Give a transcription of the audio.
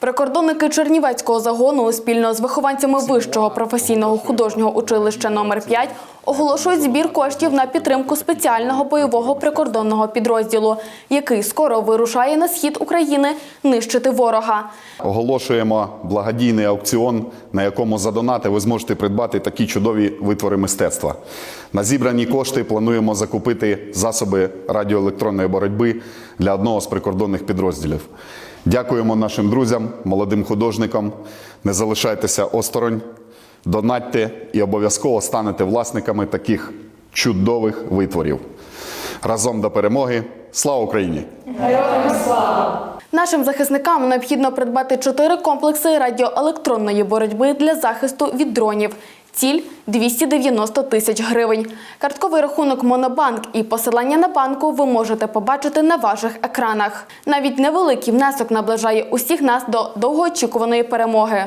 Прикордонники Чернівецького загону спільно з вихованцями вищого професійного художнього училища номер 5 оголошують збір коштів на підтримку спеціального бойового прикордонного підрозділу, який скоро вирушає на схід України нищити ворога. Оголошуємо благодійний аукціон, на якому за донати ви зможете придбати такі чудові витвори мистецтва. На зібрані кошти плануємо закупити засоби радіоелектронної боротьби для одного з прикордонних підрозділів. Дякуємо нашим друзям, молодим художникам. Не залишайтеся осторонь, донатьте і обов'язково станете власниками таких чудових витворів. Разом до перемоги! Слава Україні! Нашим захисникам необхідно придбати чотири комплекси радіоелектронної боротьби для захисту від дронів. Ціль 290 тисяч гривень. Картковий рахунок Монобанк і посилання на банку ви можете побачити на ваших екранах. Навіть невеликий внесок наближає усіх нас до довгоочікуваної перемоги.